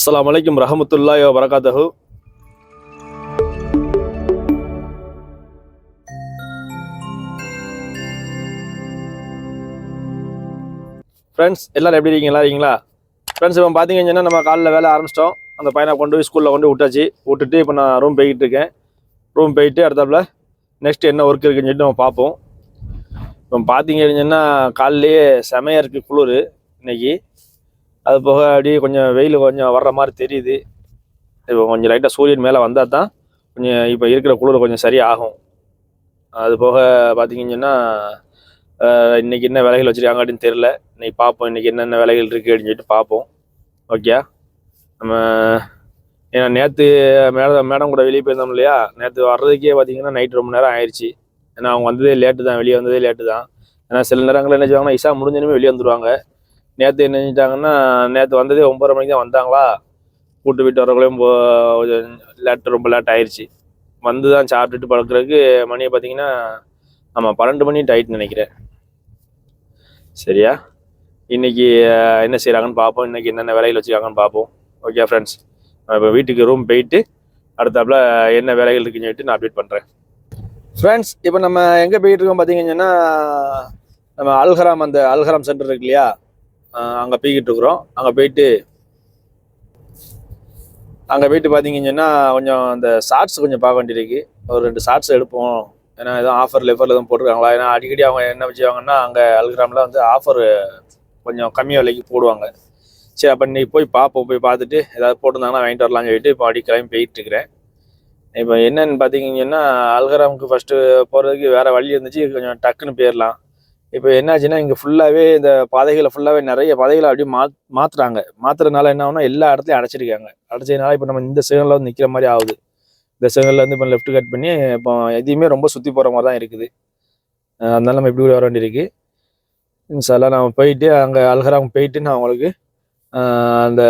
அஸ்லாம் வலைக்கம் ரஹமத்துல்லாய் வரகாத்தஹு ஃப்ரெண்ட்ஸ் எல்லாரும் எப்படி இருக்கீங்க? நல்லா இருக்கீங்களா? ஃப்ரெண்ட்ஸ் இப்போ பார்த்தீங்கன்னா நம்ம காலைல வேலை ஆரம்பிச்சிட்டோம். அந்த பையனை கொண்டு போய் ஸ்கூலில் கொண்டு விட்டாச்சு. விட்டுட்டு இப்போ நான் ரூம் போய்கிட்டு இருக்கேன். ரூம் போயிட்டு அடுத்தாப்புல நெக்ஸ்ட் என்ன ஒர்க் இருக்குன்னு சொல்லிட்டு நம்ம பார்ப்போம். இப்போ பார்த்தீங்கன்னா காலையிலேயே செமையாக இருக்குது குளிர் இன்னைக்கு. அது போக அப்படியே கொஞ்சம் வெயில் கொஞ்சம் வர்ற மாதிரி தெரியுது. இப்போ கொஞ்சம் லைட்டாக சூரியன் மேலே வந்தால் தான் கொஞ்சம் இப்போ இருக்கிற குளிர் கொஞ்சம் சரியாகும். அது போக பார்த்தீங்கன்னா இன்றைக்கி இன்னைக்கு என்ன விலைகள் வச்சுருக்காங்க அப்படின்னு தெரில இன்றைக்கி பார்ப்போம் இன்றைக்கி என்னென்ன விலைகள் இருக்குது அப்படின்னு சொல்லிட்டு பார்ப்போம் ஓகே நம்ம ஏன்னா நேற்று மேடம் மேடம் கூட வெளியே போயிருந்தோம் இல்லையா? நேற்று வர்றதுக்கே பார்த்தீங்கன்னா நைட் ரொம்ப நேரம் ஆயிடுச்சு ஏன்னா அவங்க வந்ததே லேட்டு தான் வெளியே வந்ததே லேட்டு தான். ஏன்னா சில நேரங்களில் என்ன செய்வாங்கன்னா இசா முடிஞ்சனுமே வெளியே வந்துடுவாங்க நேற்று என்ன செஞ்சிட்டாங்கன்னா நேற்று வந்ததே ஒம்பது மணிக்கு தான் வந்தாங்களா? கூட்டு வீட்டு வரக்குள்ளேயும் லேட் ரொம்ப லேட் ஆயிடுச்சு வந்து தான் சாப்பிட்டுட்டு பழக்கிறதுக்கு மணியை பார்த்தீங்கன்னா ஆமாம் பன்னெண்டு மணி டைட் நினைக்கிறேன். சரியா? இன்னைக்கு என்ன செய்கிறாங்கன்னு பார்ப்போம். இன்னைக்கு என்னென்ன வேலைகள் வச்சுருக்காங்கன்னு பார்ப்போம். ஓகே ஃப்ரெண்ட்ஸ் இப்போ வீட்டுக்கு ரூம் போயிட்டு அடுத்தாப்புல என்ன வேலைகள் இருக்குன்னு சொல்லிட்டு நான் அப்டேட் பண்ணுறேன் ஃப்ரெண்ட்ஸ் இப்போ நம்ம எங்கே போயிட்டு இருக்கோம் பார்த்தீங்கன்னா நம்ம அல்ஹராம் அந்த அல்ஹராம் சென்டர் இருக்கு இல்லையா? அங்கே போய்கிட்டு இருக்கிறோம் அங்கே போயிட்டு அங்கே போயிட்டு பார்த்தீங்கன்னா கொஞ்சம் அந்த ஷார்ட்ஸ் கொஞ்சம் பார்க்க வேண்டியிருக்கு. ஒரு ரெண்டு ஷார்ட்ஸ் எடுப்போம். ஏன்னா எதுவும் ஆஃபர் லெஃபரில் எதுவும் போட்டிருக்காங்களா? ஏன்னா அடிக்கடி அவங்க என்ன வச்சுவாங்கன்னா அங்கே அல்கிராமில் வந்து ஆஃபர் கொஞ்சம் கம்மி விலைக்கு போடுவாங்க. சரி அப்போ இன்னைக்கு போய் பார்ப்போம். போய் பார்த்துட்டு ஏதாவது போட்டிருந்தாங்கன்னா வாங்கிட்டு வரலாம்னு சொல்லிட்டு இப்போ அடி கிளம்பி இருக்கிறேன் இப்போ என்னன்னு பார்த்தீங்கன்னா அல்கராமுக்கு ஃபஸ்ட்டு போகிறதுக்கு வேறு வழி இருந்துச்சு. கொஞ்சம் டக்குன்னு போயிடலாம் இப்போ என்னாச்சுன்னா இங்கே ஃபுல்லாகவே இந்த பாதைகளை ஃபுல்லாகவே நிறைய பாதைகளை அப்படியே மா மாற்றுறாங்க மாற்றுறதுனால என்ன ஆகுனா எல்லா இடத்துலையும் அடைச்சிருக்காங்க. அடைச்சதுனால இப்போ நம்ம இந்த சிகனில் வந்து நிற்கிற மாதிரி ஆகுது. இந்த சிகனில் வந்து இப்போ லெஃப்ட் கட் பண்ணி இப்போ எதையுமே ரொம்ப சுற்றி போகிற மாதிரி தான் இருக்குது அதனால நம்ம இப்படி கூட வர வேண்டியிருக்கு. இன்ஷால்லாம் நம்ம போயிட்டு அங்கே அல்ஹராம் போயிட்டு நான் உங்களுக்கு அந்த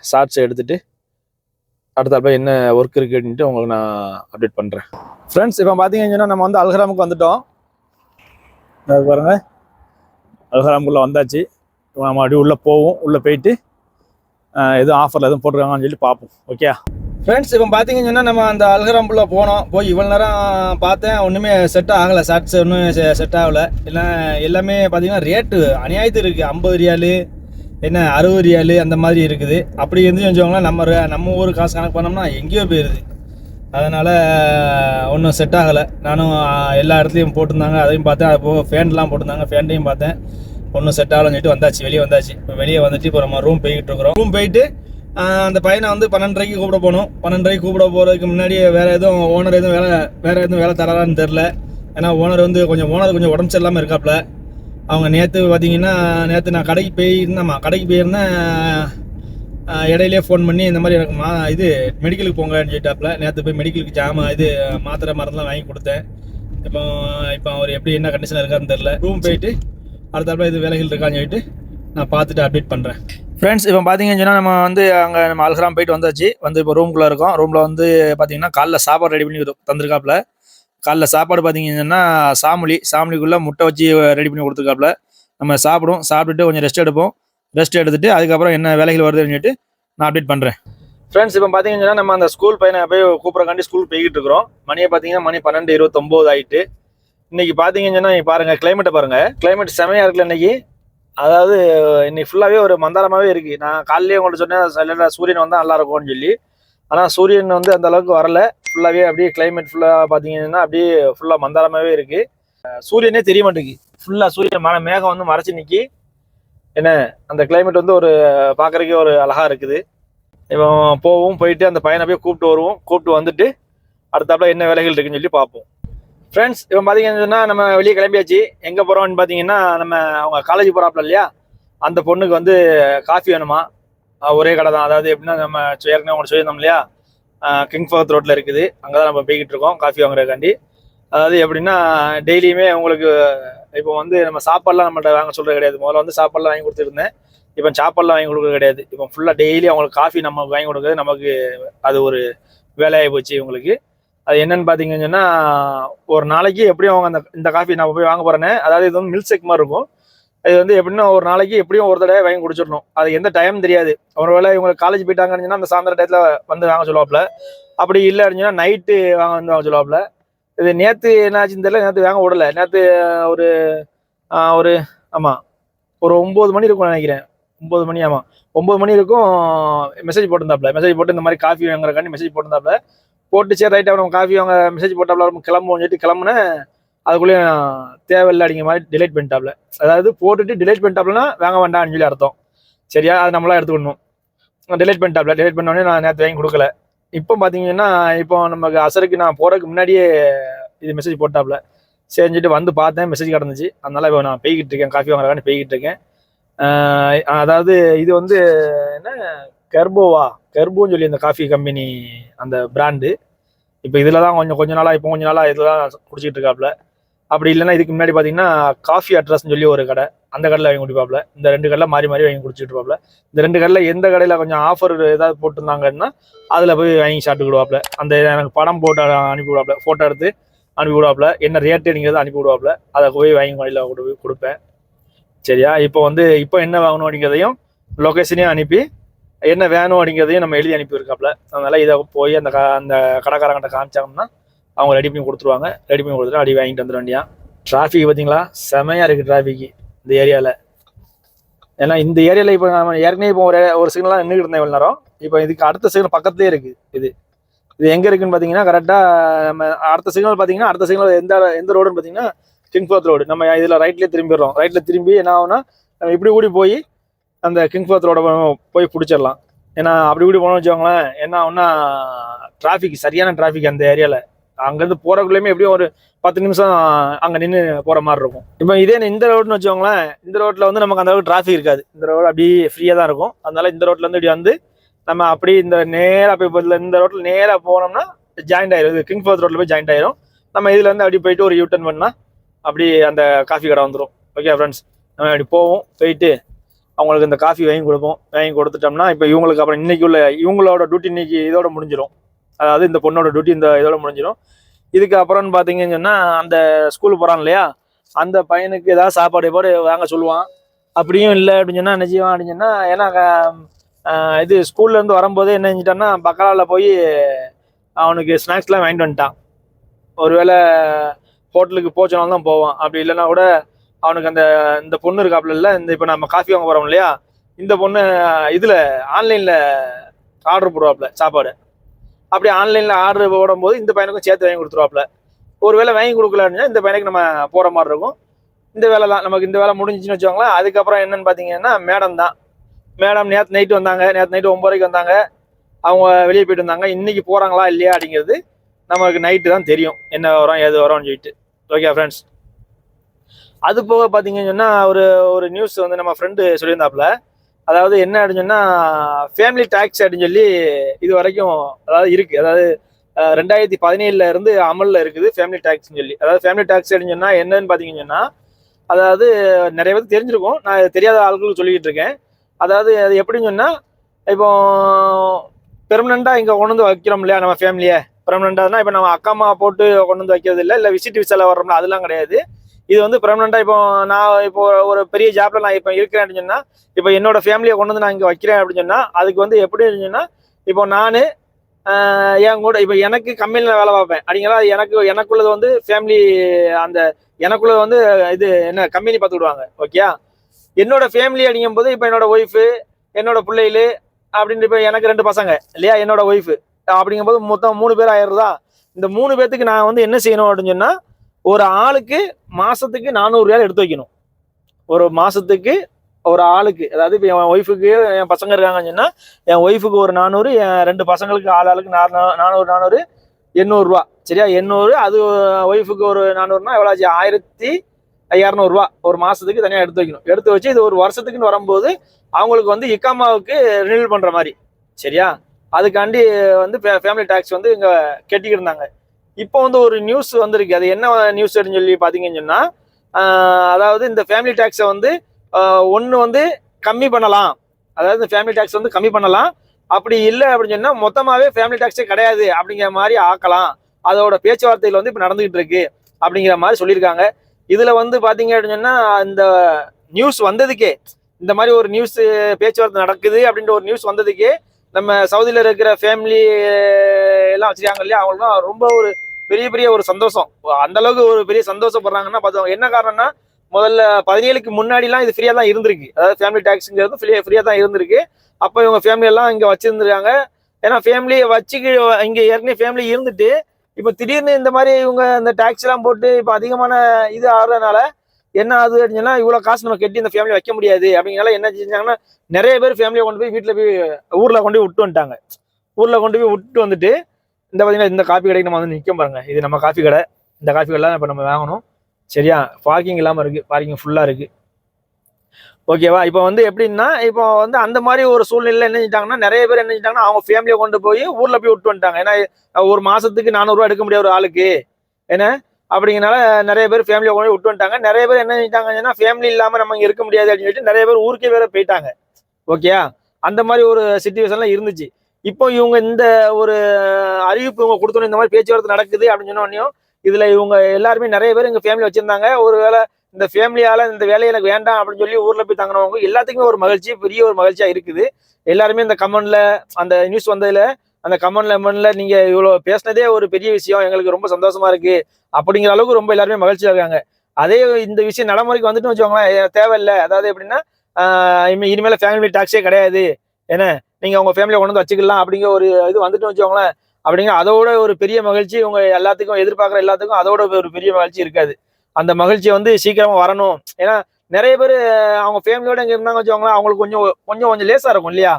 அந்த எடுத்துகிட்டு அடுத்த அடுத்தாப்ப என்ன ஒர்க் இருக்குன்ட்டு உங்களுக்கு நான் அப்டேட் பண்ணுறேன் ஃப்ரெண்ட்ஸ் இப்போ பார்த்தீங்கன்னா நம்ம வந்து அல்ஹராமுக்கு வந்துட்டோம். அது பாருங்க. அல்ஹராம்குள்ளே வந்தாச்சு. இப்போ நம்ம அப்படியே உள்ளே போவோம். உள்ளே போயிட்டு எதுவும் ஆஃபரில் எதுவும் போட்டிருக்காங்கன்னு சொல்லி பார்ப்போம். ஓகே ஃப்ரெண்ட்ஸ் இப்போ பார்த்தீங்கன்னு சொன்னால் நம்ம அந்த அல்கராம்புள்ள போனோம். போய் இவ்வளோ நேரம் பார்த்தேன். ஒன்றுமே செட் ஆகலை. ஷார்ட்ஸ் ஒன்றும் செட் ஆகலை. இல்லை எல்லாமே பார்த்தீங்கன்னா ரேட்டு அநியாயத்து இருக்குது ஐம்பது ரியாலு என்ன அறுபது ரியாலு அந்த மாதிரி இருக்குது. அப்படி இருந்து வச்சுக்கோங்களேன் நம்ம நம்ம ஊர் காசு கணக்கு பண்ணோம்னா எங்கேயோ போயிடுது அதனால் ஒன்றும் செட் ஆகலை. நானும் எல்லா இடத்துலையும் போட்டிருந்தாங்க. அதையும் பார்த்தேன். அது போக ஃபேன்லாம் போட்டிருந்தாங்க. ஃபேன்டையும் பார்த்தேன். ஒன்றும் செட் ஆகலன்னு சொல்லிட்டு வந்தாச்சு. வெளியே வந்தாச்சு. இப்போ வெளியே வந்துட்டு இப்போ நம்ம ரூம் போய்கிட்டு இருக்கிறோம். ரூம் போயிட்டு அந்த பையனை வந்து பன்னெண்டரைக்கு கூப்பிட போகணும் பன்னெண்டரைக்கு கூப்பிட போகிறதுக்கு முன்னாடி வேறு எதுவும் ஓனர் எதுவும் வேலை வேறு எதுவும் வேலை தராரான்னு தெரில ஏன்னா ஓனர் வந்து கொஞ்சம் ஓனர் கொஞ்சம் உடம்பு சரியில்லாமல் இருக்காப்புல. அவங்க நேற்று பார்த்தீங்கன்னா நேற்று நான் கடைக்கு போயிருந்தேம்மா. கடைக்கு போயிருந்தேன். இடையிலே ஃபோன் பண்ணி இந்த மாதிரி எனக்கு மா இது மெடிக்கலுக்கு போங்கன்னு சொல்லிட்டாப்புல. நேற்று போய் மெடிக்கலுக்கு ஜாமா இது மாத்திரை மருந்துலாம் வாங்கி கொடுத்தேன். இப்போ இப்போ அவர் எப்படி என்ன கண்டிஷன் இருக்காருன்னு தெரில ரூம் போயிட்டு அடுத்தாப்புல இது வேலைகள் இருக்கான்னு சொல்லிட்டு நான் பார்த்துட்டு அப்டேட் பண்ணுறேன் ஃப்ரெண்ட்ஸ் இப்போ பார்த்தீங்கன்னு சொன்னால் நம்ம வந்து அங்கே நம்ம அல்ஹராம் போயிட்டு வந்தாச்சு. வந்து இப்போ ரூம்குள்ளே இருக்கோம். ரூமில் வந்து பார்த்தீங்கன்னா காலைல சாப்பாடு ரெடி பண்ணி தந்திருக்காப்புல. காலைல சாப்பாடு பார்த்தீங்கன்னா சாமுலி சாமுலிக்குள்ளே முட்டை வச்சு ரெடி பண்ணி கொடுத்துருக்காப்புல. நம்ம சாப்பிடுவோம். சாப்பிட்டுட்டு கொஞ்சம் ரெஸ்ட் எடுப்போம். ரெஸ்ட் எடுத்துட்டு அதுக்கப்புறம் என்ன வேலைகள் வருதுன்னு சொல்லிட்டு நான் அப்டேட் பண்ணுறேன் ஃப்ரெண்ட்ஸ் இப்போ பார்த்தீங்கன்னா நம்ம அந்த ஸ்கூல் பையனை போய் கூப்பிட்றக்காண்டி ஸ்கூல் போய்கிட்டு இருக்கிறோம். மணியை பார்த்தீங்கன்னா மணி பன்னெண்டு இருபத்தொம்போது ஆயிட்டு. இன்னைக்கு பார்த்தீங்கன்னா பாருங்கள் கிளைமேட்டை பாருங்கள் கிளைமேட் செமையாக இருக்குல்ல இன்னைக்கு. அதாவது இன்னைக்கு ஃபுல்லாகவே ஒரு மந்தாரமாகவே இருக்குது நான் காலையிலேயே உங்கள்கிட்ட சொன்னேன் சூரியன் வந்தால் நல்லா இருக்கும்னு சொல்லி. ஆனால் சூரியன் வந்து அந்த அளவுக்கு வரல. ஃபுல்லாகவே அப்படியே கிளைமேட் ஃபுல்லாக பார்த்தீங்கன்னா அப்படியே ஃபுல்லாக மந்தாரமாகவே இருக்குது சூரியனே தெரிய மாட்டேங்குது. ஃபுல்லாக சூரியன் மன மேகம் வந்து மறைச்சி நிற்கி என்ன அந்த கிளைமேட் வந்து ஒரு பார்க்கறதுக்கே ஒரு அழகா இருக்குது. இப்போ போவோம் போயிட்டு அந்த பையனை போய் கூப்பிட்டு வருவோம். கூப்பிட்டு வந்துட்டு அடுத்தாப்புல என்ன வேலைகள் இருக்குன்னு சொல்லி பார்ப்போம். ஃப்ரெண்ட்ஸ் இப்போ பார்த்தீங்கன்னா நம்ம வெளியே கிளம்பியாச்சு. எங்கே போகிறோம்னு பார்த்தீங்கன்னா நம்ம அவங்க காலேஜ் போகிறாப்புல இல்லையா? அந்த பொண்ணுக்கு வந்து காஃபி வேணுமா? ஒரே கடை தான். அதாவது எப்படின்னா நம்ம ஏற்கனவே அவங்க சொல்லியிருந்தோம் இல்லையா? கிங் ஃபகத் ரோட்டில் இருக்குது. அங்கே தான் நம்ம போய்கிட்டு இருக்கோம் காஃபி வாங்குறதுக்காண்டி. அதாவது எப்படின்னா டெய்லியுமே உங்களுக்கு இப்போ வந்து நம்ம சாப்பாடுலாம் நம்மள்ட்ட வாங்க சொல்கிறது கிடையாது. முதல்ல வந்து சாப்பாடுலாம் வாங்கி கொடுத்துருந்தேன். இப்போ சாப்பாடுலாம் வாங்கி கொடுக்குறது கிடையாது. இப்போ ஃபுல்லாக டெய்லி அவங்களுக்கு காஃபி நம்ம வாங்கி கொடுக்குறது நமக்கு அது ஒரு வேலையாகி போச்சு இவங்களுக்கு. அது என்னன்னு சொன்னால் ஒரு நாளைக்கு எப்படியும் அவங்க அந்த இந்த காஃபி நம்ம போய் வாங்க போகிறேன்னு அதாவது இது வந்து மில்க் ஷேக் மாதிரி இருக்கும். இது வந்து எப்படின்னா ஒரு நாளைக்கு எப்படியும் ஒரு தடவை வாங்கி குடிச்சிடணும். அது எந்த டைம் தெரியாது. ஒரு வேளை இவங்க காலேஜ் போயிட்டாங்கன்னு சொன்னால் அந்த சாயந்தர டயத்தில் வந்து வாங்க சொல்லுவாப்புல. அப்படி இல்லை அப்படின்னா நைட்டு வாங்க வந்து வாங்க சொல்லுவாப்புல. இது நேற்று என்னாச்சுன்னு தெரியல நேற்று வாங்க விடல நேற்று ஒரு ஒரு ஆமாம் ஒரு ஒம்பது மணி இருக்கும் நினைக்கிறேன். ஒம்பது மணி ஆமாம் ஒம்பது மணி இருக்கும் மெசேஜ் போட்டிருந்தாப்ல மெசேஜ் போட்டு இந்த மாதிரி காஃபி வாங்குறக்காண்டி மெசேஜ் போட்டிருந்தாப்ல போட்டு சரி ரைட்டாக நம்ம காஃபி வாங்க மெசேஜ் போட்டாப்ல நம்ம கிளம்புவோம் சொல்லிட்டு கிளம்புனேன். அதுக்குள்ளேயும் தேவையில்லை அப்படிங்கிற மாதிரி டிலைட் பண்ணிட்டாப்ல அதாவது போட்டுட்டு டிலைட் பண்ணிட்டாப்புலனா வாங்க வேண்டாம்னு சொல்லி அர்த்தம். சரியா? அது நம்மளா எடுத்துக்கணும். டிலைட் பண்ணிட்டாப்ல டிலைட் பண்ணோடனே நான் நேற்று வாங்கி கொடுக்கல. இப்போ பார்த்தீங்கன்னா இப்போ நமக்கு அசருக்கு நான் போகிறதுக்கு முன்னாடியே இது மெசேஜ் போட்டாப்புல சரிஞ்சிட்டு வந்து பார்த்தேன் மெசேஜ் கிடந்துச்சு. அதனால இப்போ நான் பெய்கிட்டு இருக்கேன் காஃபி வாங்குறக்காண்டி பெய்கிட்டு இருக்கேன். அதாவது இது வந்து என்ன? கெர்போவா? கெர்போன்னு சொல்லி அந்த காஃபி கம்பெனி அந்த பிராண்டு இப்போ இதில் தான் கொஞ்சம் கொஞ்ச நாளாக இப்போ கொஞ்ச நாளாக இதில் தான் குடிச்சிக்கிட்டு இருக்காப்புல அப்படி இல்லைன்னா இதுக்கு முன்னாடி பார்த்தீங்கன்னா காஃபி அட்ரஸ்ன்னு சொல்லி ஒரு கடை. அந்த கடையில் வாங்கி குடிப்பாப்ல இந்த ரெண்டு கடையில் மாறி மாறி வாங்கி குடிச்சிட்டு இருப்பாப்புல. இந்த ரெண்டு கடையில் எந்த கடையில் கொஞ்சம் ஆஃபர் ஏதாவது போட்டிருந்தாங்கன்னா அதில் போய் வாங்கி சாப்பிட்டுக்கிடுவாப்புல அந்த எனக்கு படம் போட்டு அனுப்பி விடுவாப்ல ஃபோட்டோ எடுத்து அனுப்பி விடுவாப்ல என்ன ரேட்டு அப்படிங்கிறத அனுப்பி விடுவாப்புல. அதை போய் வாங்கி கடையில் கொடு கொடுப்பேன். சரியா? இப்போ வந்து இப்போ என்ன வாங்கணும் அப்படிங்கிறதையும் லொக்கேஷனையும் அனுப்பி என்ன வேணும் அப்படிங்கிறதையும் நம்ம எழுதி அனுப்பியிருக்காப்ல அதனால் இதை போய் அந்த க- அந்த கடைக்காரங்கிட்ட காமிச்சாங்கன்னா அவங்க ரெடி பண்ணி கொடுத்துருவாங்க. ரெடி பண்ணி கொடுத்துட்டு அடி வாங்கிட்டு வந்துட வேண்டியா டிராஃபிக் பார்த்தீங்களா? செமையாக இருக்குது டிராஃபிக்கு இந்த ஏரியாவில் ஏன்னா இந்த ஏரியாவில் இப்போ நம்ம ஏற்கனவே இப்போ ஒரு ஒரு சிக்னலாக நின்றுட்டு இருந்தேன் இவ்வளோ நேரம். இப்போ இதுக்கு அடுத்த சிக்னல் பக்கத்துலேயே இருக்குது இது. இது எங்கே இருக்குன்னு பார்த்தீங்கன்னா கரெக்டாக நம்ம அடுத்த சிக்னல் பார்த்தீங்கன்னா அடுத்த சிக்னல் எந்த எந்த ரோடுன்னு பார்த்தீங்கன்னா கிங்ஃபோத் ரோடு நம்ம இதில் ரைட்லேயே திரும்பிடுறோம். ரைட்டில் திரும்பி என்ன ஆகும்னா நம்ம இப்படி கூடி போய் அந்த கிங்ஃபோத் ரோட போய் பிடிச்சிடலாம். ஏன்னா அப்படி இப்படி போனோம்னு வச்சுக்கோங்களேன் என்ன ஆகும்னா டிராஃபிக் சரியான டிராஃபிக் அந்த ஏரியாவில் அங்கேருந்து போகிறக்குள்ளேயுமே எப்படியும் ஒரு பத்து நிமிஷம் அங்கே நின்று போகிற மாதிரி இருக்கும். இப்போ இதே இந்த ரோடுன்னு வச்சுக்கோங்களேன் இந்த ரோட்டில் வந்து நமக்கு அந்த அளவுக்கு டிராஃபிக் இருக்காது. இந்த ரோடு அப்படியே ஃப்ரீயாக தான் இருக்கும். அதனால இந்த ரோட்டில் இருந்து இப்படி வந்து நம்ம அப்படி இந்த நேராக போய் பதில் இந்த ரோட்டில் நேராக போனோம்னா ஜாயிண்ட் ஆயிரும். இது கிங்ஃபோர்த் ரோட்டில் போய் ஜாயிண்ட் ஆயிரும். நம்ம இதில் இருந்து அப்படி போயிட்டு ஒரு யூட்டர்ன் பண்ணால் அப்படி அந்த காஃபி கடை வந்துடும் ஓகே ஃப்ரெண்ட்ஸ் நம்ம அப்படி போவோம் போயிட்டு அவங்களுக்கு இந்த காஃபி வாங்கி கொடுப்போம். வாங்கி கொடுத்துட்டோம்னா இப்போ இவங்களுக்கு அப்புறம் இன்னைக்கு உள்ள இவங்களோட டியூட்டி இன்னைக்கு இதோட முடிஞ்சிடும் அதாவது இந்த பொண்ணோட டியூட்டி இந்த இதோட முடிஞ்சிடும் இதுக்கு அப்புறம்னு பார்த்தீங்கன்னு சொன்னால் அந்த ஸ்கூலுக்கு போகிறான் இல்லையா? அந்த பையனுக்கு ஏதாவது சாப்பாடு போடு வாங்க சொல்லுவான். அப்படியும் இல்லை அப்படின்னு சொன்னால் என்ன செய்வான் அப்படின்னு சொன்னால் ஏன்னா இது ஸ்கூல்லேருந்து வரும்போதே என்ன செஞ்சிட்டான்னா பக்கலாவில் போய் அவனுக்கு ஸ்நாக்ஸ்லாம் வாங்கிட்டு வந்துட்டான். ஒருவேளை ஹோட்டலுக்கு போச்சனாலும் தான் போவான். அப்படி இல்லைன்னா கூட அவனுக்கு அந்த இந்த பொண்ணு இருக்காப்புல இல்லை இந்த இப்போ நம்ம காஃபி வாங்க போகிறோம் இல்லையா? இந்த பொண்ணு இதில் ஆன்லைனில் ஆர்டர் போடுவாப்புல சாப்பாடு. அப்படி ஆன்லைனில் ஆர்டர் போடும்போது இந்த பையனுக்கும் சேர்த்து வாங்கி கொடுத்துருவாப்புல. ஒருவேளை வாங்கி கொடுக்கல இந்த பையனுக்கு நம்ம போகிற மாதிரி இருக்கும். இந்த வேலை தான் நமக்கு இந்த வேலை முடிஞ்சுன்னு வச்சுக்கோங்களேன் அதுக்கப்புறம் என்னன்னு பார்த்தீங்கன்னா மேடம் தான். மேடம் நேற்று நைட்டு வந்தாங்க. நேற்று நைட்டு ஒம்பதுக்கு வந்தாங்க. அவங்க வெளியே போயிட்டு வந்தாங்க இன்றைக்கி போகிறாங்களா இல்லையா அப்படிங்கிறது நமக்கு நைட்டு தான் தெரியும். என்ன வரும் ஏது வரும்னு சொல்லிட்டு. ஓகே ஃப்ரெண்ட்ஸ் அது போக பார்த்தீங்கன்னு சொன்னால் ஒரு ஒரு நியூஸ் வந்து நம்ம ஃப்ரெண்டு சொல்லியிருந்தாப்புல. அதாவது என்ன அப்படின்னு சொன்னால் ஃபேமிலி டேக்ஸ் அப்படின்னு சொல்லி இது வரைக்கும் அதாவது இருக்குது அதாவது ரெண்டாயிரத்தி பதினேழுல இருந்து அமலில் இருக்குது ஃபேமிலி டேக்ஸ்னு சொல்லி. அதாவது ஃபேமிலி டேக்ஸ் அப்படின்னு சொன்னால் என்னன்னு பார்த்தீங்கன்னு சொன்னால் அதாவது நிறைய பேருக்கு தெரிஞ்சிருக்கும். நான் தெரியாத ஆள்களுக்கு சொல்லிக்கிட்டு இருக்கேன். அதாவது அது எப்படின்னு சொன்னால் இப்போ பெர்மனெண்ட்டாக இங்கே கொண்டு வந்து வைக்கிறோம் இல்லையா நம்ம ஃபேமிலியை பெர்மனெண்ட்டாக இப்போ நம்ம அக்கா அம்மா போட்டு கொண்டு வந்து வைக்கிறது இல்லை இல்லை விசிட் விசாவில் வர்றோம்ல அதெல்லாம் கிடையாது. இது வந்து பெர்மனெண்ட்டாக இப்போ நான் இப்போ ஒரு பெரிய ஜாப்ல நான் இப்போ இருக்கிறேன் அப்படின்னு சொன்னால் இப்போ என்னோட ஃபேமிலியை கொண்டு வந்து நான் இங்கே வைக்கிறேன் அப்படின்னு சொன்னால் அதுக்கு வந்து எப்படி சொன்னால் இப்போ நான் என் கூட இப்போ எனக்கு கம்பெனியில் வேலை பார்ப்பேன். அப்படிங்களா? எனக்கு எனக்குள்ளது வந்து ஃபேமிலி அந்த எனக்குள்ளது வந்து இது என்ன கம்பெனி பார்த்து விடுவாங்க. ஓகேயா என்னோட ஃபேமிலி அப்படிங்கும் போது இப்போ என்னோட ஒய்ஃபு என்னோட பிள்ளைகளு அப்படின்னு இப்போ எனக்கு ரெண்டு பசங்க இல்லையா? என்னோட ஒய்ஃபு அப்படிங்கும்போது மொத்தம் மூணு பேர் ஆயிடுறதா? இந்த மூணு பேர்த்துக்கு நான் வந்து என்ன செய்யணும் அப்படின்னு சொன்னால் ஒரு ஆளுக்கு மாசத்துக்கு நானூறு எடுத்து வைக்கணும். ஒரு மாசத்துக்கு ஒரு ஆளுக்கு அதாவது இப்போ என் ஒய்ஃபுக்கு என் பசங்க இருக்காங்கன்னு சொன்னால் என் ஒய்ஃபுக்கு ஒரு நானூறு என் ரெண்டு பசங்களுக்கு ஆள் ஆளுக்கு நானூறு நானூறு எண்ணூறுரூவா சரியா? எண்ணூறு அது ஒய்ஃபுக்கு ஒரு நானூறுனா எவ்வளோ ஆச்சு? ஆயிரத்தி இரநூறுவா ஒரு மாதத்துக்கு தனியாக எடுத்து வைக்கணும். எடுத்து வச்சு இது ஒரு வருஷத்துக்குன்னு வரும்போது அவங்களுக்கு வந்து இக்காமாவுக்கு ரினியூல் பண்ணுற மாதிரி. சரியா? அதுக்காண்டி வந்து ஃபேமிலி டேக்ஸ் வந்து இங்கே கட்டிக்கிட்டு இருந்தாங்க. இப்போ வந்து ஒரு நியூஸ் வந்திருக்கு. அது என்ன நியூஸ் சொல்லி பார்த்தீங்கன்னு சொன்னால் அதாவது இந்த ஃபேமிலி டேக்ஸை வந்து ஒன்று வந்து கம்மி பண்ணலாம். அதாவது இந்த ஃபேமிலி டேக்ஸ் வந்து கம்மி பண்ணலாம். அப்படி இல்லை அப்படின்னு சொன்னால் மொத்தமாகவே ஃபேமிலி டேக்ஸே கிடையாது அப்படிங்கிற மாதிரி ஆக்கலாம். அதோட பேச்சுவார்த்தையில் வந்து இப்போ நடந்துகிட்டு இருக்கு அப்படிங்கிற மாதிரி சொல்லியிருக்காங்க. இதில் வந்து பார்த்தீங்க அப்படின்னு சொன்னால் இந்த நியூஸ் வந்ததுக்கே இந்த மாதிரி ஒரு நியூஸ் பேச்சுவார்த்தை நடக்குது அப்படின்ற ஒரு நியூஸ் வந்ததுக்கே நம்ம சவுதியில் இருக்கிற ஃபேமிலி எல்லாம் வச்சுருக்காங்க இல்லையா? அவங்களுக்குலாம் ரொம்ப ஒரு பெரிய பெரிய ஒரு சந்தோஷம். அந்த அளவுக்கு ஒரு பெரிய சந்தோஷப்படுறாங்கன்னா பார்த்தோம் என்ன காரணம்னா முதல்ல பதினேழுக்கு முன்னாடிலாம் இது ஃப்ரீயாக தான் இருந்திருக்கு. அதாவது ஃபேமிலி டேக்ஸுங்கிறது ஃப்ரீ ஃப்ரீயாக தான் இருந்திருக்கு. அப்போ இவங்க ஃபேமிலியெல்லாம் இங்கே வச்சிருந்துருக்காங்க. ஏன்னா ஃபேமிலியை வச்சு இங்கே ஏற்கனவே ஃபேமிலி இருந்துட்டு இப்போ திடீர்னு இந்த மாதிரி இவங்க இந்த டேக்ஸ்லாம் போட்டு இப்போ அதிகமான இது ஆடுறதுனால என்ன ஆகுது அப்படின்னா இவ்வளோ காசு நம்ம கட்டி இந்த ஃபேமிலி வைக்க முடியாது. அப்படிங்கனால என்ன செஞ்சாங்கன்னா நிறைய பேர் ஃபேமிலியை கொண்டு போய் வீட்டில் போய் ஊரில் கொண்டு போய் விட்டு வந்துட்டாங்க. ஊரில் கொண்டு போய் விட்டு வந்துட்டு இந்த பார்த்தீங்கன்னா இந்த காஃபி கடைக்கு நம்ம வந்து நிற்க பாருங்க. இது நம்ம காஃபி கடை. இந்த காஃபி கடைலாம் இப்போ நம்ம வாங்கணும். சரியா? பார்க்கிங் இல்லாமல் இருக்குது பார்க்கிங் ஃபுல்லாக இருக்குது ஓகேவா இப்போ வந்து எப்படின்னா இப்போ வந்து அந்த மாதிரி ஒரு சூழ்நிலை என்ன செஞ்சிட்டாங்கன்னா நிறைய பேர் என்ன செஞ்சிட்டாங்கன்னா அவங்க ஃபேமிலியை கொண்டு போய் ஊரில் போய் விட்டு வந்துட்டாங்க. ஏன்னா ஒரு மாதத்துக்கு நானூறுரூவா எடுக்க முடியாது ஒரு ஆளுக்கு. ஏன்னா அப்படிங்கிறனால நிறைய பேர் ஃபேமிலியை கொண்டு போய் விட்டு வந்துட்டாங்க. நிறைய பேர் என்ன செஞ்சிட்டாங்கன்னா ஃபேமிலி இல்லாமல் நம்ம இங்கே இருக்க முடியாது அப்படின்னு சொல்லிட்டு நிறைய பேர் ஊருக்கே வேற போயிட்டாங்க. ஓகேயா அந்த மாதிரி ஒரு சுச்சுவேஷன்லாம் இருந்துச்சு. இப்போ இவங்க இந்த ஒரு அறிவிப்பு இவங்க கொடுத்தோன்னு இந்த மாதிரி பேச்சுவார்த்தை நடக்குது அப்படின்னு சொன்னோடனையும் இதுல இவங்க எல்லாருமே நிறைய பேர் எங்க ஃபேமிலி வச்சிருந்தாங்க. ஒரு வேளை இந்த ஃபேமிலியால இந்த வேலையை எனக்கு வேண்டாம் அப்படின்னு சொல்லி ஊர்ல போய் தங்கினவங்க எல்லாத்துக்குமே ஒரு மகிழ்ச்சி பெரிய ஒரு மகிழ்ச்சியா இருக்குது. எல்லாருமே இந்த கமெண்ட்ல அந்த நியூஸ் வந்ததுல அந்த கமெண்ட் லெமன்ல நீங்க இவ்வளவு பேசினதே ஒரு பெரிய விஷயம். எங்களுக்கு ரொம்ப சந்தோஷமா இருக்கு. அப்படிங்கிற அளவுக்கு ரொம்ப எல்லாருமே மகிழ்ச்சியா இருக்காங்க. அதே இந்த விஷயம் நடைமுறைக்கு வந்துட்டு வச்சுக்கோங்களேன் தேவையில்லை. அதாவது எப்படின்னா இனிமே- இனிமேல ஃபேமிலி டாக்ஸே கிடையாது. என்ன? நீங்கள் உங்கள் ஃபேமிலியை கொண்டு வந்து வச்சுக்கலாம் அப்படிங்கிற ஒரு இது வந்துட்டு வச்சுக்கோங்களேன். அப்படிங்கிற அதோட ஒரு பெரிய மகிழ்ச்சி உங்கள் எல்லாத்துக்கும் எதிர்பார்க்குற எல்லாத்துக்கும் அதோட ஒரு பெரிய மகிழ்ச்சி இருக்காது. அந்த மகிழ்ச்சி வந்து சீக்கிரமாக வரணும். ஏன்னா நிறைய பேர் அவங்க ஃபேமிலியோட இங்கே இருந்தாங்க வச்சுக்கோங்களேன் அவங்களுக்கு கொஞ்சம் கொஞ்சம் கொஞ்சம் லேசாக இருக்கும் இல்லையா?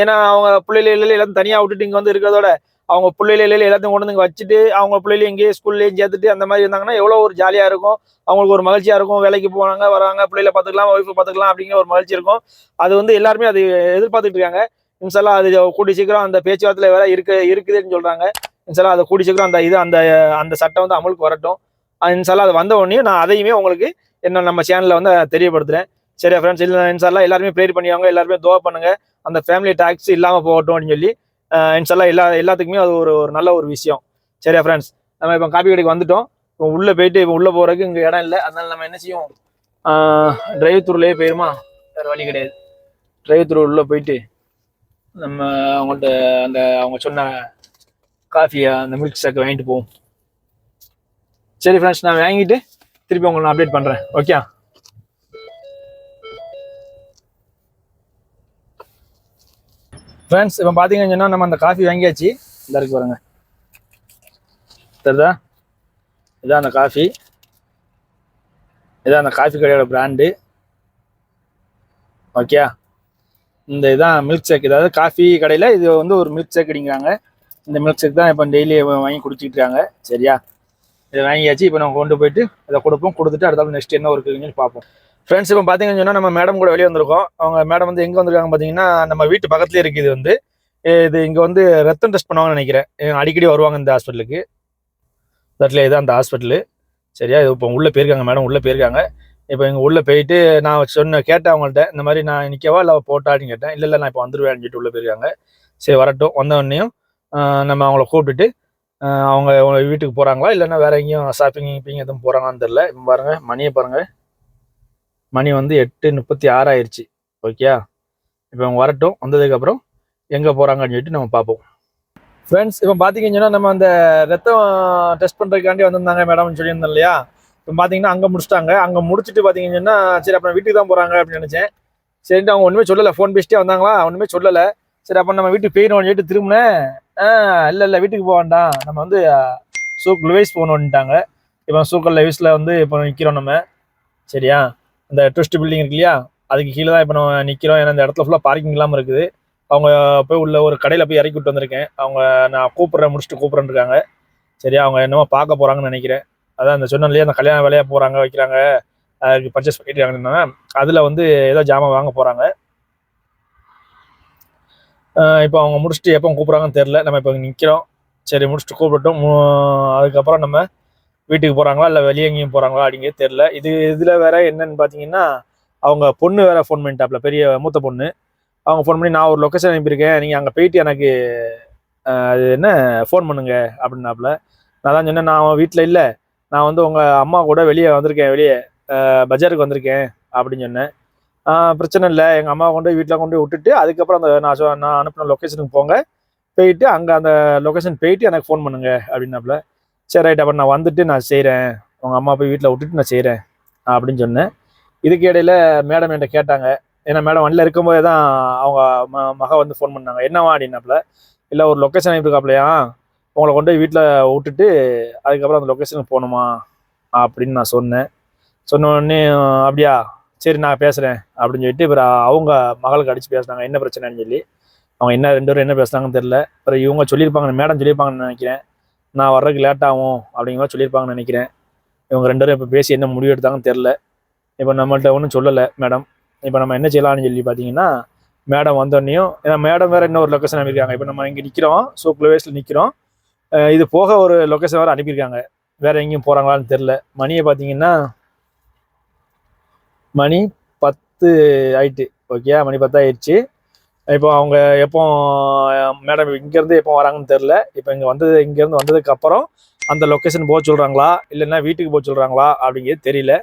ஏன்னா அவங்க பிள்ளைகள் எல்லாத்தையும் தனியாக விட்டுட்டு இங்கே வந்து இருக்கிறதோட அவங்க பிள்ளைகள் எல்லாத்தையும் கொண்டு வந்து வச்சுட்டு அவங்க பிள்ளைகளையும் இங்கேயே ஸ்கூல்லேயும் சேர்த்துட்டு அந்த மாதிரி இருந்தாங்கன்னா எவ்வளோ ஒரு ஜாலியாக இருக்கும். அவங்களுக்கு ஒரு மகிழ்ச்சியாக இருக்கும். வேலைக்கு போனாங்க வராங்க பிள்ளைகளை பார்த்துக்கலாம் ஒய்ஃபை பார்த்துக்கலாம் அப்படிங்கிற ஒரு மகிழ்ச்சி இருக்கும். அது வந்து எல்லாருமே அது எதிர்பார்த்துட்டு இருக்காங்க. இன்ஷால்லா அது கூடி சீக்கிரம் அந்த பேச்சுவார்த்தையில வேற இருக்கு இருக்குதுன்னு சொல்றாங்க. இன்ஷால்லா அதை கூடி சீக்கிரம் அந்த இது அந்த அந்த சட்டம் வந்து அமலுக்கு வரட்டும். அஹ் அது வந்த உடனே நான் அதையுமே உங்களுக்கு என்ன நம்ம சேனலில் வந்து தெரியப்படுத்துறேன். சரியா ஃப்ரெண்ட்ஸ் இல்லை இன்செல்லாம் எல்லாருமே ப்ரேயர் பண்ணிவாங்க எல்லாருமே துவா பண்ணுங்க. அந்த ஃபேமிலி டாக்ஸ் இல்லாமல் போகட்டும் அப்படின்னு சொல்லி இன்செல்லாம் எல்லா எல்லாத்துக்குமே அது ஒரு ஒரு நல்ல ஒரு விஷயம். சரியா ஃப்ரெண்ட்ஸ் நம்ம இப்போ காப்பி கடைக்கு வந்துட்டோம். இப்போ உள்ளே போயிட்டு இப்போ உள்ளே போகிறதுக்கு இங்கே இடம் இல்லை. அதனால நம்ம என்ன செய்வோம்? டிரைவ் த்ரூலேயே போயிருமா? வேறு வழி கிடையாது. டிரைவ் த்ரூ உள்ளே போயிட்டு நம்ம அவங்கள்ட்ட அந்த அவங்க சொன்ன காஃபியை அந்த மில்க் ஷேக் வாங்கிட்டு போவோம். சரி ஃப்ரெண்ட்ஸ் நான் வாங்கிட்டு திருப்பி உங்களை நான் அப்டேட் பண்ணுறேன் ஓகே ஃப்ரெண்ட்ஸ் இப்போ பார்த்தீங்கன்னு சொன்னால் நம்ம அந்த காஃபி வாங்கியாச்சு. இந்த இருக்கு பாருங்க. தெரியுதா? இதான் அந்த காஃபி இதான் அந்த காஃபி கடையோட பிராண்டு ஓகே இந்த இதான் மில்க் ஷேக் அதாவது காஃபி கடையில் இது வந்து ஒரு மில்க் ஷேக் அடிங்கிறாங்க இந்த மில்க் ஷேக் தான் இப்போ டெய்லி வாங்கி குடிச்சிட்டு இருக்காங்க. சரியா? இதை வாங்கியாச்சு. இப்போ நம்ம கொண்டு போயிட்டு அதை கொடுப்போம். கொடுத்துட்டு அடுத்தாலும் நெக்ஸ்ட் என்ன இருக்குதுன்னு பார்ப்போம். ஃப்ரெண்ட்ஸ் இப்போ பார்த்தீங்கன்னு சொன்னால் நம்ம மேடம் கூட வெளியே வந்திருக்கோம். அவங்க மேடம் வந்து எங்கே வந்திருக்காங்க பார்த்தீங்கன்னா நம்ம வீட்டு பக்கத்துலேயே இருக்குது வந்து. இது இங்கே வந்து ரத்தம் டெஸ்ட் பண்ணுவாங்கன்னு நினைக்கிறேன். அடிக்கடி வருவாங்க இந்த ஹாஸ்பிட்டலுக்கு தட்டில் இதுதான் அந்த ஹாஸ்பிட்டலு சரியா? இப்போ உள்ளே போயிருக்காங்க மேடம் உள்ளே போயிருக்காங்க. இப்போ இங்கே உள்ளே போயிட்டு நான் சொன்ன கேட்டேன் அவங்கள்ட்ட இந்த மாதிரி நான் நிற்கவா இல்லை போட்டான்னு கேட்டேன். இல்லை இல்லை நான் இப்போ வந்துடுவேன் சொல்லிட்டு உள்ளே போயிருக்காங்க. சரி வரட்டும். வந்தவொடனேயும் நம்ம அவங்கள கூப்பிட்டுட்டு அவங்க அவங்க வீட்டுக்கு போகிறாங்களா இல்லைன்னா வேற எங்கேயும் ஷாப்பிங் கீப்பிங் எதுவும் போகிறாங்களான்னு தெரில இப்போ மணியை பாருங்கள் மணி வந்து எட்டு முப்பத்தி ஆறு ஆயிடுச்சு ஓகே இப்போ அவங்க வரட்டும். வந்ததுக்கப்புறம் எங்கே போகிறாங்கன்னு சொல்லிட்டு நம்ம பார்ப்போம். ஃப்ரெண்ட்ஸ் இப்போ பார்த்தீங்கன்னு சொன்னால் நம்ம அந்த ரத்தம் டெஸ்ட் பண்ணுறதுக்காண்டி வந்திருந்தாங்க மேடம்னு சொல்லியிருந்தோம் இல்லையா? இப்போ பார்த்தீங்கன்னா அங்கே முடிச்சிட்டாங்க. அங்கே முடிச்சுட்டு பார்த்தீங்கன்னா சரி அப்புறம் வீட்டுக்கு தான் போகிறாங்க அப்படின்னு நினச்சேன். சரிட்டு அவங்க ஒன்றுமே சொல்லலை. ஃபோன் பேசிட்டே வந்தாங்களா? ஒன்றுமே சொல்லலை. சரி அப்போ நம்ம வீட்டுக்கு போயிடணும்னு சொல்லிட்டு திரும்பினேன். ஆ இல்லை இல்லை வீட்டுக்கு போக வேண்டாம். நம்ம வந்து சூக் லுவைஸ் போகணுன்ட்டாங்க இப்போ சூக்கல் லுவைஸில் வந்து இப்போ நிற்கிறோம் நம்ம. சரியா? இந்த ட்விஸ்ட் பில்டிங் இருக்கு இல்லையா? அதுக்கு கீழே தான் இப்போ நம்ம நிற்கிறோம் ஏன்னா இந்த இடத்துல ஃபுல்லாக பார்க்கிங் இல்லாமல் இருக்குது. அவங்க போய் உள்ள ஒரு கடையில் போய் இறக்கி விட்டு வந்திருக்கேன். அவங்க நான் கூப்பிட்றேன் முடிச்சுட்டு கூப்பிட்றேன்னு இருக்காங்க. சரியா? அவங்க என்னமோ பார்க்க போகிறாங்கன்னு நினைக்கிறேன். அதான் அந்த சொன்னேன் அந்த கல்யாண வேலையாக போகிறாங்க வைக்கிறாங்க. அதுக்கு பர்ச்சேஸ் பண்ணிட்டாங்கன்னா அதில் வந்து ஏதோ ஜாமான் வாங்க போகிறாங்க இப்போ அவங்க முடிச்சுட்டு எப்போ கூப்பிட்றாங்கன்னு தெரில நம்ம இப்போ நிற்கிறோம் சரி முடிச்சுட்டு கூப்பிட்டோம் அதுக்கப்புறம் நம்ம வீட்டுக்கு போகிறாங்களா இல்லை வெளியே எங்கேயும் போகிறாங்களா அப்படிங்கிறது தெரில இது இதில் வேற என்னன்னு பார்த்தீங்கன்னா அவங்க பொண்ணு வேற ஃபோன் பண்ணிட்டாப்ல பெரிய மூத்த பொண்ணு. அவங்க ஃபோன் பண்ணி நான் ஒரு லொக்கேஷன் அனுப்பியிருக்கேன். நீங்கள் அங்கே போயிட்டு எனக்கு அது என்ன ஃபோன் பண்ணுங்க அப்படின்னாப்புல நான் தான் சொன்னேன் நான் வீட்டில் இல்லை. நான் வந்து உங்கள் அம்மா கூட வெளியே வந்திருக்கேன் வெளியே பஜாருக்கு வந்திருக்கேன் அப்படின்னு சொன்னேன். பிரச்சனை இல்லை. எங்கள் அம்மா கொண்டு போய் வீட்டில் கொண்டு போய் விட்டுட்டு அதுக்கப்புறம் அந்த நான் சொ நான் அனுப்பின லொக்கேஷனுக்கு போங்க. போயிட்டு அங்கே அந்த லொக்கேஷன் போயிட்டு எனக்கு ஃபோன் பண்ணுங்க அப்படின்னாப்புல. சரி ரைட் அப்புறம் நான் வந்துட்டு நான் செய்கிறேன் உங்கள் அம்மா போய் வீட்டில் விட்டுட்டு நான் செய்கிறேன் அப்படின்னு சொன்னேன். இதுக்கு இடையில மேடம் என்கிட்ட கேட்டாங்க. ஏன்னா மேடம் வண்டியில் இருக்கும்போதே தான் அவங்க ம மக வந்து ஃபோன் பண்ணாங்க. என்னவா அப்படின்னாப்புல. இல்லை ஒரு லொக்கேஷன் அனுப்பியிருக்காப்லையா உங்களை கொண்டு போய் வீட்டில் விட்டுட்டு அதுக்கப்புறம் அந்த லொக்கேஷனுக்கு போகணுமா? அப்படின்னு நான் சொன்னேன். சொன்ன உடனே அப்படியா சரி நான் பேசுகிறேன் அப்படின்னு சொல்லிட்டு இப்போ அவங்க மகளுக்கு அடித்து பேசுனாங்க. என்ன பிரச்சனைன்னு சொல்லி. அவங்க என்ன ரெண்டு பேரும் என்ன பேசுனாங்கன்னு தெரில அப்புறம் இவங்க சொல்லியிருப்பாங்க மேடம் சொல்லியிருப்பாங்கன்னு நினைக்கிறேன். நான் வர்றதுக்கு லேட் ஆகும் அப்படிங்கிற மாதிரி சொல்லியிருப்பாங்கன்னு நினைக்கிறேன். இவங்க ரெண்டு பேரும் இப்போ பேசி என்ன முடிவு எடுத்தாங்கன்னு தெரில இப்போ நம்மள்ட்ட ஒன்றும் சொல்லலை மேடம். இப்போ நம்ம என்ன செய்யலாம்னு சொல்லி பார்த்தீங்கன்னா மேடம் வந்தோடனையும் ஏன்னா மேடம் வேறு இன்னொரு லொக்கேஷன் அமைக்கிறாங்க இப்போ நம்ம இங்கே நிற்கிறோம் சூப்பர் வயசில் நிற்கிறோம் இது போக ஒரு லொக்கேஷன் வேறு அனுப்பியிருக்காங்க. வேறு எங்கேயும் போகிறாங்களான்னு தெரில மணியை பார்த்தீங்கன்னா மணி பத்து ஆயிட்டு. ஓகே மணி பத்து ஆயிடுச்சு. இப்போ அவங்க எப்போ மேடம் இங்கேருந்து எப்போ வராங்கன்னு தெரில இப்போ இங்கே வந்தது இங்கேருந்து வந்ததுக்கப்புறம் அந்த லொக்கேஷன் போக சொல்கிறாங்களா இல்லைன்னா வீட்டுக்கு போக சொல்கிறாங்களா அப்படிங்கிறது தெரியல.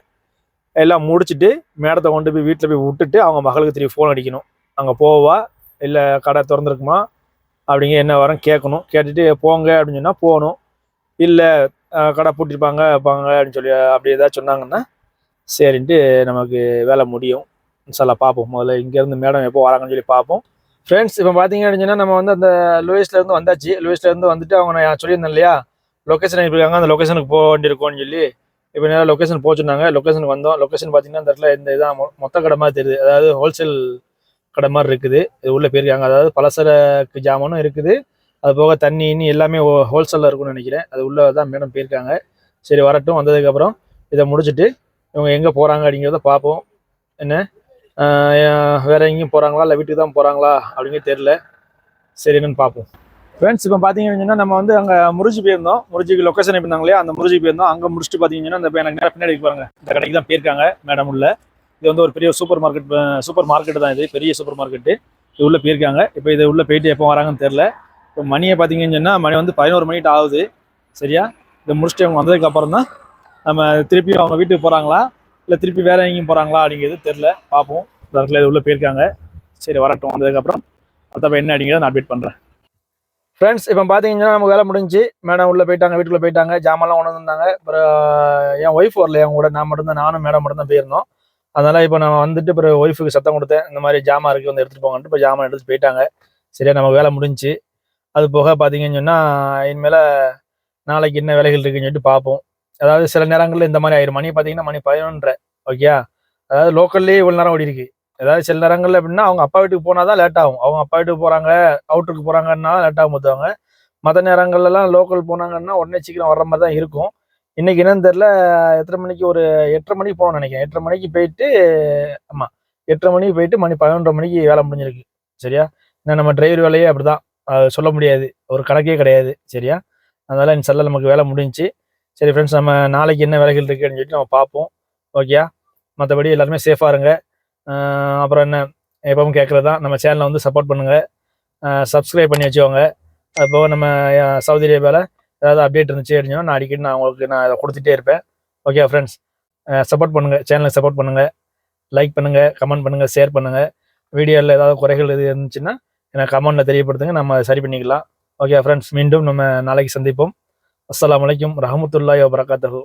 எல்லாம் முடிச்சுட்டு மேடத்தை கொண்டு போய் வீட்டில் போய் விட்டுட்டு அவங்க மகளுக்கு திரும்பி ஃபோன் அடிக்கணும். அங்கே போவா? இல்லை கடை திறந்துருக்குமா? அப்படிங்க என்ன வரும் கேட்கணும். கேட்டுட்டு போங்க அப்படின்னு சொன்னால் போகணும். இல்லை கடை பூட்டிருப்பாங்க வைப்பாங்க அப்படின்னு சொல்லி அப்படி ஏதாவது சொன்னாங்கன்னா சரின்ட்டு நமக்கு வேலை முடியும். இன்ஷால்லா பார்ப்போம். முதல்ல இங்கேருந்து மேடம் எப்போ வராங்கன்னு சொல்லி பார்ப்போம். ஃப்ரெண்ட்ஸ் இப்போ பார்த்தீங்க அப்படின்னா நம்ம வந்து அந்த லூயிஸ்லேருந்து வந்தாச்சு. லூயிஸ்லேருந்து வந்துட்டு அவங்க நான் சொல்லியிருந்தேன் இல்லையா? லொக்கேஷன் அனுப்பியிருக்காங்க அந்த லொக்கேஷனுக்கு போக வேண்டியிருக்கோம்னு சொல்லி. இப்போ நேரம் லொக்கேஷன் போக சொன்னாங்க. லொக்கேஷனுக்கு வந்தோம். லொக்கேஷன் பார்த்தீங்கன்னா இந்த இடத்துல இந்த இதான் மொ- மொத்த கடை மாதிரி தெரியுது. அதாவது ஹோல்சேல் கடை மாதிரி இருக்குது. இது உள்ளே போயிருக்காங்க. அதாவது பலசரக்கு ஜாமானும் இருக்குது. அது போக தண்ணி இன்னி எல்லாமே ஹோல்சேலில் இருக்கும்னு நினைக்கிறேன். அது உள்ளே தான் மேடம் போயிருக்காங்க. சரி வரட்டும். வந்ததுக்கப்புறம் இதை முடிச்சுட்டு இவங்க எங்கே போகிறாங்க அப்படிங்கிறத பார்ப்போம். என்ன? வேறு வேற எங்கேயும் போகிறாங்களா இல்லை வீட்டுக்கு தான் போகிறாங்களா அப்படிங்கிறது தெரில சரி என்னன்னு பார்ப்போம். ஃப்ரெண்ட்ஸ் இப்போ பார்த்தீங்கன்னா நம்ம வந்து அங்கே முறிஞ்சி போயிருந்தோம். முறிஞ்சிக்கு லொக்கேஷன் இருந்தாங்க இல்லையா? அந்த முறிஞ்சி போயிருந்தோம். அங்கே முடிச்சுட்டு பார்த்தீங்கன்னா இந்த எனக்கு நேரம் பின்னாடி இருக்கு பாருங்க. இந்த கடைக்கு தான் போயிருக்காங்க மேடம் உள்ள. இது வந்து ஒரு பெரிய சூப்பர் மார்க்கெட் சூப்பர் மார்க்கெட் தான் இது. பெரிய சூப்பர் மார்க்கெட்டு. இது உள்ளே போயிருக்காங்க. இப்போ இது உள்ளே போயிட்டு எப்போ வராங்கன்னு தெரில இப்போ மணியை பார்த்தீங்கன்னு சொன்னால் மணி வந்து பதினோரு மணிட்டு ஆகுது. சரியா? இதை முடிச்சுட்டு அவங்க வந்ததுக்கப்புறம் தான் நம்ம திருப்பி அவங்க வீட்டுக்கு போகிறாங்களா இல்லை திருப்பி வேற எங்கேயும் போகிறாங்களா அப்படிங்கிறது தெரில பார்ப்போம். இந்த இடத்துல இது உள்ளே போயிருக்காங்க. சரி வரட்டும். வந்ததுக்கப்புறம் மற்றப்ப என்ன அப்படிங்கிறத நான் அப்டேட் பண்ணுறேன் ஃப்ரெண்ட்ஸ் இப்போ பார்த்தீங்கன்னா நமக்கு வேலை முடிஞ்சு. மேடம் உள்ளே போயிட்டாங்க வீட்டுக்குள்ளே போயிட்டாங்க. ஜாமான்லாம் கொண்டு வந்தாங்க அப்புறம் என் ஒய்ஃப் வரல என் கூட நான் மட்டும்தான் நானும் மேடம் மட்டும் தான் போயிருந்தோம். அதனால் இப்போ நான் வந்துட்டு பிறகு ஒய்ஃபுக்கு சத்தம் கொடுத்தேன். இந்த மாதிரி ஜாமான் இருக்குது வந்து எடுத்துகிட்டு போங்கன்ட்டு இப்போ ஜாமான் எடுத்துட்டு போயிட்டாங்க. சரியா நம்ம வேலை முடிஞ்சுச்சு அது போக பார்த்தீங்கன்னு சொன்னால் இனிமேல் நாளைக்கு என்ன வேலைகள் இருக்குன்னு சொல்லிட்டு பார்ப்போம் அதாவது சில நேரங்களில் இந்த மாதிரி ஆயிரும். மணி பார்த்தீங்கன்னா மணி பதினொன்றரை. ஓகே அதாவது லோக்கல்லே இவ்வளோ நேரம் ஓடி இருக்கு. அதாவது சில நேரங்களில் எப்படின்னா அவங்க அப்பா வீட்டுக்கு போனால் தான் லேட் ஆகும். அவங்க அப்பா வீட்டுக்கு போகிறாங்க அவுட்டருக்கு போகிறாங்கன்னா லேட் ஆகும் பார்த்துவாங்க மற்ற நேரங்கள்லாம் லோக்கல் போனாங்கன்னா உடனே சீக்கிரம் வர்ற மாதிரி தான் இருக்கும். இன்னைக்கு என்னன்னு தெரில எத்தனை மணிக்கு ஒரு எட்டரை மணிக்கு போகணும்னு நினைக்கிறேன். எட்டரை மணிக்கு போயிட்டு ஆமாம் எட்டரை மணிக்கு போயிட்டு மணி பதினொன்றரை மணிக்கு வேலை முடிஞ்சிருக்கு சரியா? ஏன்னா நம்ம டிரைவர் வேலையே அப்படிதான். அது சொல்ல முடியாது. ஒரு கணக்கே கிடையாது சரியா? அதனால இன்ஷால்லா நமக்கு வேலை முடிஞ்சுச்சு. சரி ஃப்ரெண்ட்ஸ் நம்ம நாளைக்கு என்ன வேலைகள் இருக்குன்னு சொல்லிட்டு நம்ம பார்ப்போம். ஓகேயா மற்றபடி எல்லாருமே சேஃபாக இருங்க. அப்புறம் என்ன? எப்பவும் கேட்குறது தான் நம்ம சேனலை வந்து சப்போர்ட் பண்ணுங்கள் சப்ஸ்கிரைப் பண்ணி வச்சுக்கோங்க. அதுபோக நம்ம சவுதி அரேபியாவில் ஏதாவது அப்டேட் இருந்துச்சு அப்படின்னா நான் அடிக்கடி நான் உங்களுக்கு நான் அதை கொடுத்துட்டே இருப்பேன். ஓகே ஃப்ரெண்ட்ஸ் சப்போர்ட் பண்ணுங்கள் சேனலை சப்போர்ட் பண்ணுங்கள் லைக் பண்ணுங்கள் கமெண்ட் பண்ணுங்கள் ஷேர் பண்ணுங்கள் வீடியோவில் ஏதாவது குறைகள் எது இருந்துச்சுன்னா எனக்கு கமெண்ட்டில் தெரியப்படுத்துங்க. நம்ம அதை சரி பண்ணிக்கலாம். ஓகே ஃப்ரெண்ட்ஸ் மீண்டும் நம்ம நாளைக்கு சந்திப்போம். அஸ்லாம் வலைக்கம் ரஹமத்துல்லாஹி வபரகாத்தஹு.